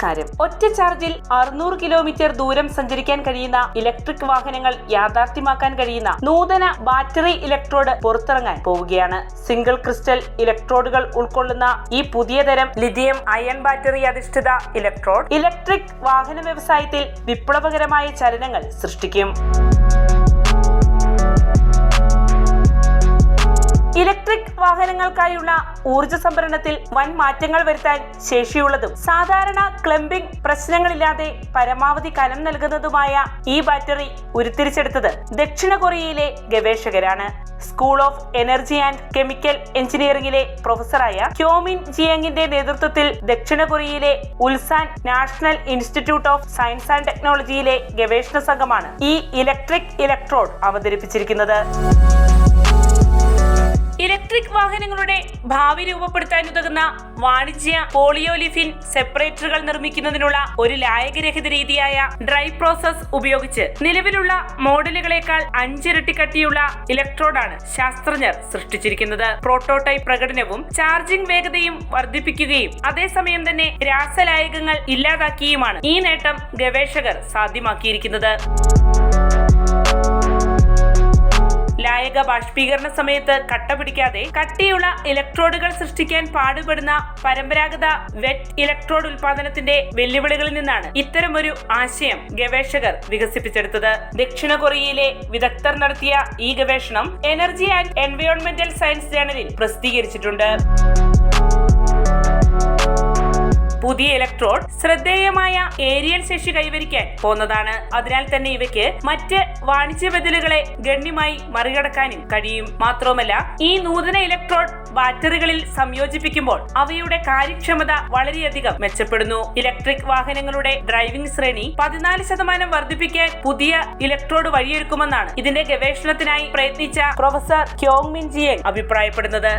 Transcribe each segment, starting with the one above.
സാരം ഒറ്റ ചാർജിൽ അറുന്നൂറ് കിലോമീറ്റർ ദൂരം സഞ്ചരിക്കാൻ കഴിയുന്ന ഇലക്ട്രിക് വാഹനങ്ങൾ യാഥാർത്ഥ്യമാക്കാൻ കഴിയുന്ന നൂതന ബാറ്ററി ഇലക്ട്രോഡ് പുറത്തിറങ്ങാൻ പോവുകയാണ്. സിംഗിൾ ക്രിസ്റ്റൽ ഇലക്ട്രോഡുകൾ ഉൾക്കൊള്ളുന്ന ഈ പുതിയ തരം ലിഥിയം അയൺ ബാറ്ററി അധിഷ്ഠിത ഇലക്ട്രോഡ് ഇലക്ട്രിക് വാഹന വ്യവസായത്തിൽ വിപ്ലവകരമായ ചലനങ്ങൾ സൃഷ്ടിക്കും. ഇലക്ട്രിക് വാഹനങ്ങൾക്കായുള്ള ഊർജ സംഭരണത്തിൽ വൻ മാറ്റങ്ങൾ വരുത്താൻ ശേഷിയുള്ളതും സാധാരണ ക്ലംബിംഗ് പ്രശ്നങ്ങളില്ലാതെ പരമാവധി കനം നൽകുന്നതുമായ ഈ ബാറ്ററി ഉരുത്തിരിച്ചെടുത്തത് ദക്ഷിണ കൊറിയയിലെ ഗവേഷകരാണ്. School of energy and chemical എഞ്ചിനീയറിംഗിലെ പ്രൊഫസറായ ക്യോമിൻ ജിയങ്ങിന്റെ നേതൃത്വത്തിൽ ദക്ഷിണ കൊറിയയിലെ Ulsan national institute of science and ടെക്നോളജിയിലെ ഗവേഷണ സംഘമാണ് ഈ ഇലക്ട്രിക് ഇലക്ട്രോഡ് അവതരിപ്പിച്ചിരിക്കുന്നത്. ഇലക്ട്രിക് വാഹനങ്ങളുടെ ഭാവി രൂപപ്പെടുത്താൻ ഉതകുന്ന വാണിജ്യ പോളിയോലിഫിൻ സെപ്പറേറ്ററുകൾ നിർമ്മിക്കുന്നതിനുള്ള ഒരു ലായകരഹിത രീതിയായ ഡ്രൈ പ്രോസസ് ഉപയോഗിച്ച് നിലവിലുള്ള മോഡലുകളെക്കാൾ അഞ്ചിരട്ടി കട്ടിയുള്ള ഇലക്ട്രോഡാണ് ശാസ്ത്രജ്ഞർ സൃഷ്ടിച്ചിരിക്കുന്നത്. പ്രോട്ടോടൈപ്പ് പ്രകടനവും ചാർജിംഗ് വേഗതയും വർദ്ധിപ്പിക്കുകയും അതേസമയം തന്നെ രാസലായകങ്ങൾ ഇല്ലാതാക്കിയുമാണ് ഈ നേട്ടം ഗവേഷകർ സാധ്യമാക്കിയിരിക്കുന്നത്. ലായക ബാഷ്പീകരണ സമയത്ത് കട്ട പിടിക്കാതെ കട്ടിയുള്ള ഇലക്ട്രോഡുകൾ സൃഷ്ടിക്കാൻ പാടുപെടുന്ന പരമ്പരാഗത വെറ്റ് ഇലക്ട്രോഡ് ഉൽപാദനത്തിന്റെ വെല്ലുവിളികളിൽ നിന്നാണ് ഇത്തരമൊരു ആശയം ഗവേഷകർ വികസിപ്പിച്ചെടുത്തത്. ദക്ഷിണ കൊറിയയിലെ വിദഗ്ധർ നടത്തിയ ഈ ഗവേഷണം എനർജി ആൻഡ് എൻവയോൺമെന്റൽ സയൻസ് ജേണലിൽ പ്രസിദ്ധീകരിച്ചിട്ടുണ്ട്. പുതിയ ഇലക്ട്രോഡ് ശ്രദ്ധേയമായ ഏരിയൽ ശേഷി കൈവരിക്കാൻ പോന്നതാണ്. അതിനാൽ തന്നെ ഇവയ്ക്ക് മറ്റ് വാണിജ്യ ബദലുകളെ ഗണ്യമായി മറികടക്കാനും കഴിയും. മാത്രവുമല്ല ഈ നൂതന ഇലക്ട്രോഡ് ബാറ്ററികളിൽ സംയോജിപ്പിക്കുമ്പോൾ അവയുടെ കാര്യക്ഷമത വളരെയധികം മെച്ചപ്പെടുന്നു. ഇലക്ട്രിക് വാഹനങ്ങളുടെ ഡ്രൈവിംഗ് ശ്രേണി പതിനാല് ശതമാനം വർദ്ധിപ്പിക്കാൻ പുതിയ ഇലക്ട്രോഡ് വഴിയൊരുക്കുമെന്നാണ് ഇതിന്റെ ഗവേഷണത്തിനായി പ്രയത്നിച്ച പ്രൊഫസർ ക്യോങ് മിൻ ജിയങ് അഭിപ്രായപ്പെടുന്നത്.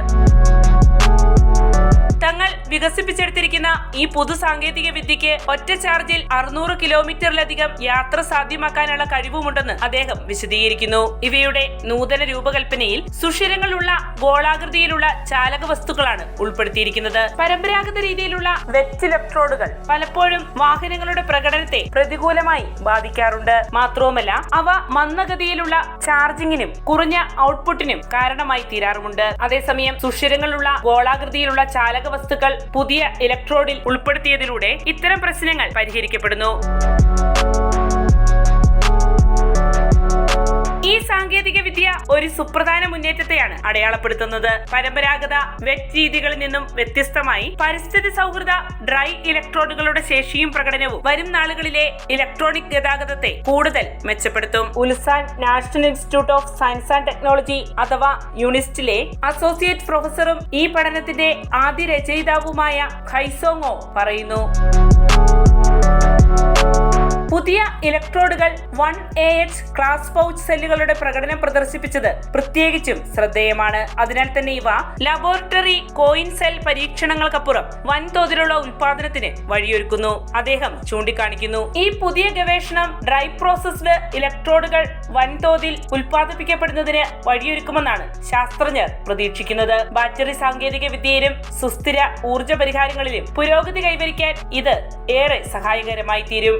തങ്ങൾ വികസിപ്പിച്ചെടുത്തിരിക്കുന്ന ഈ പുതു സാങ്കേതിക വിദ്യക്ക് ഒറ്റ ചാർജിൽ അറുന്നൂറ് കിലോമീറ്ററിലധികം യാത്ര സാധ്യമാക്കാനുള്ള കഴിവുമുണ്ടെന്ന് അദ്ദേഹം വിശദീകരിക്കുന്നു. ഇവയുടെ നൂതന രൂപകൽപ്പനയിൽ സുഷിരങ്ങളുള്ള ഗോളാകൃതിയിലുള്ള ചാലക വസ്തുക്കളാണ് ഉൾപ്പെടുത്തിയിരിക്കുന്നത്. പരമ്പരാഗത രീതിയിലുള്ള വെറ്റ് ഇലക്ട്രോഡുകൾ പലപ്പോഴും വാഹനങ്ങളുടെ പ്രകടനത്തെ പ്രതികൂലമായി ബാധിക്കാറുണ്ട്. മാത്രവുമല്ല അവ മന്ദഗതിയിലുള്ള ചാർജിങ്ങിനും കുറഞ്ഞ ഔട്ട്പുട്ടിനും കാരണമായി തീരാറുമുണ്ട്. അതേസമയം സുഷിരങ്ങളുള്ള ഗോളാകൃതിയിലുള്ള ചാലക വസ്തുക്കൾ പുതിയ ഇലക്ട്രോഡിൽ ഉൾപ്പെടുത്തിയതിലൂടെ ഇത്തരം പ്രശ്നങ്ങൾ പരിഹരിക്കപ്പെടുന്നു. ഒരു സുപ്രധാന മുന്നേറ്റത്തെയാണ് അടയാളപ്പെടുത്തുന്നത്. പരമ്പരാഗത വെറ്റ് രീതികളിൽ നിന്നും വ്യത്യസ്തമായി പരിസ്ഥിതി സൗഹൃദ ഡ്രൈ ഇലക്ട്രോഡുകളുടെ ശേഷിയും പ്രകടനവും വരും നാളുകളിലെ ഇലക്ട്രോണിക് ഗതാഗതത്തെ കൂടുതൽ മെച്ചപ്പെടുത്തും. Ulsan national institute of science and technology അഥവാ യൂണിസ്റ്റിലെ അസോസിയേറ്റ് പ്രൊഫസറും ഈ പഠനത്തിന്റെ ആദ്യ രചയിതാവുമായ ഖൈസോങ്ങോ പറയുന്നു. പുതിയ ഇലക്ട്രോഡുകൾ one A H class pouch സെല്ലുകളുടെ പ്രകടനം പ്രദർശിപ്പിച്ചത് പ്രത്യേകിച്ചും ശ്രദ്ധേയമാണ്. അതിനാൽ തന്നെ ഇവ ലബോറട്ടറി കോയിൻ സെൽ പരീക്ഷണങ്ങൾക്കപ്പുറം വൻതോതിലുള്ള ഉൽപാദനത്തിന് വഴിയൊരുക്കുന്നു. അദ്ദേഹം ചൂണ്ടിക്കാണിക്കുന്നു. ഈ പുതിയ ഗവേഷണം ഡ്രൈ പ്രോസസ്ഡ് ഇലക്ട്രോഡുകൾ വൻതോതിൽ ഉൽപ്പാദിപ്പിക്കപ്പെടുന്നതിന് വഴിയൊരുക്കുമെന്നാണ് ശാസ്ത്രജ്ഞർ പ്രതീക്ഷിക്കുന്നത്. ബാറ്ററി സാങ്കേതിക വിദ്യയിലും സുസ്ഥിര ഊർജ പരിഹാരങ്ങളിലും പുരോഗതി കൈവരിക്കാൻ ഇത് ഏറെ സഹായകരമായി തീരും